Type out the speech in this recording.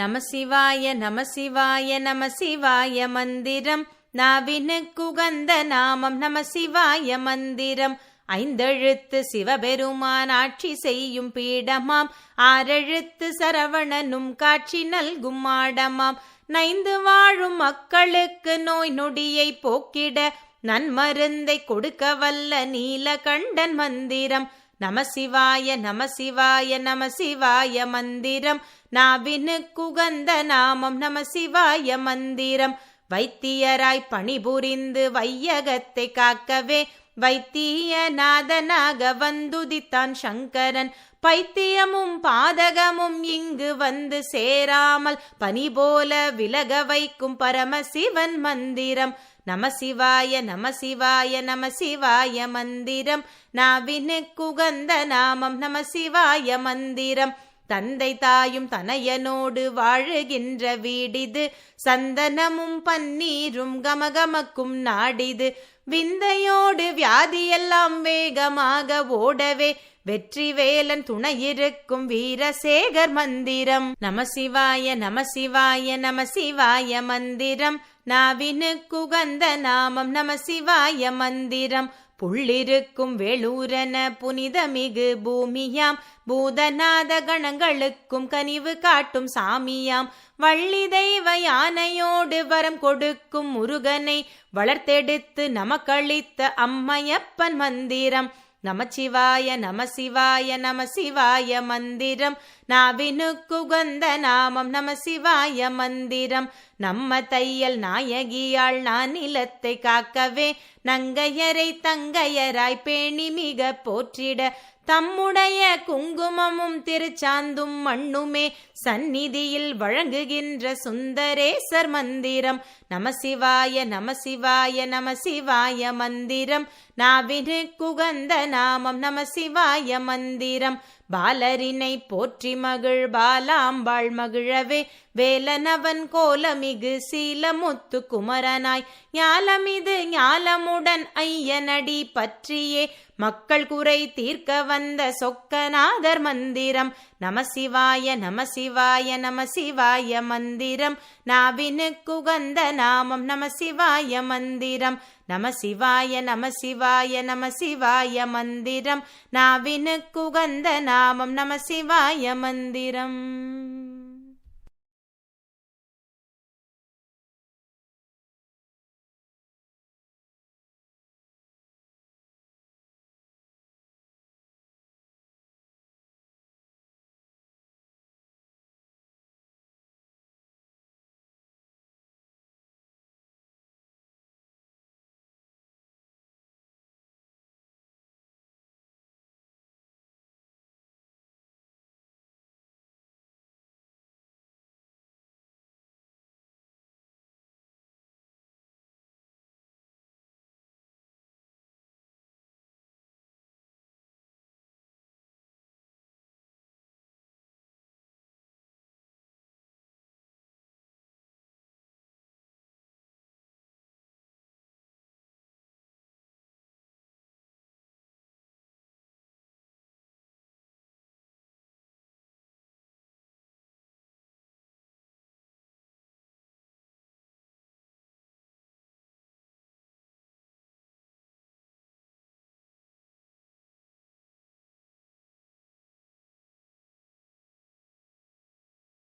நம சிவாய நம சிவாய நம சிவாய மந்திரம். நாவினுக்குகந்த நாமம் நம சிவாய மந்திரம். ஐந்தெழுத்து சிவபெருமான் ஆட்சி செய்யும் பீடமாம். ஆறெழுத்து சரவணனும் காட்சி நல்கும் ஆடமாம். நைந்து வாழும் மக்களுக்கு நோய் நொடியை போக்கிட நன்மருந்தை கொடுக்க வல்ல நீலகண்டன் மந்திரம். நம சிவாய நம சிவாய நம சிவாய மந்திரம். நாவினுக்குகந்த நாமம் நம சிவாய மந்திரம். வைத்தியராய் பணிபுரிந்து வையகத்தை காக்கவே வைத்தியநாதனாக வந்துதித்தான் சங்கரன். பைத்தியமும் பாதகமும் இங்கு வந்து சேராமல் பனி போல விலக வைக்கும் பரமசிவன் மந்திரம். நம சிவாய நம சிவாய நம சிவாய மந்திரம் நாவினுக்குகந்த நாமம் நம சிவாய மந்திரம். தந்தை தாயும் தனையனோடு வாழுகின்ற வீடிது. சந்தனமும் பன்னீரும் கமகமக்கும் நாடிது. விந்தையோடு வியாதியெல்லாம் வேகமாக ஓடவே வெற்றி வேலன் துணையிருக்கும் வீரசேகர் மந்திரம். நம சிவாய நம சிவாய நம சிவாய மந்திரம் நாவினுக்குகந்த நாமம் நம சிவாய மந்திரம். புள்ளிருக்கும் வேளூரன புனிதமிகு பூமியாம். பூதநாத கணங்களுக்கும் கனிவு காட்டும் சாமியாம். வள்ளி தெய்வ யானையோடு வரம் கொடுக்கும் முருகனை வளர்த்தெடுத்து நமக்களித்த அம்மையப்பன் மந்திரம். நமச்சிவாய நம சிவாய நம சிவாய மந்திரம். நாவினுக்குகந்த நாமம் நம சிவாய மந்திரம். நம்ம தையல் நாயகியாள் நான் நிலத்தை காக்கவே நங்கையரை தங்கையராய் பேணி மிக போற்றிட. தம்முடைய குங்குமமும் திருச்சாந்தும் மண்ணுமே சந்நிதியில் வழங்குகின்ற சுந்தரேசர் மந்திரம். நம சிவாய நம சிவாய நம சிவாய மந்திரம். நாவினு குகந்த நாமம் நம சிவாய மந்திரம். பாலரினை போற்றி மகிழ் பாலாம்பாள் மகிழவே வேலனவன் கோலமிகு சீலமுத்து குமரனாய். ஞாலமிது ஞாலமுடன் ஐயனடி பற்றியே. மக்கள் குறை தீர்க்க வந்த சொக்கநாதர் மந்திரம். நம சிவாய நம சிவாய நம சிவாய மந்திரம் நாவினுக்குகந்த நாமம் நம சிவாய மந்திரம். நம சிவாய நம சிவாய நம சிவாய மந்திரம். நாவினுக்குகந்த நாமம் நம சிவாய மந்திரம்.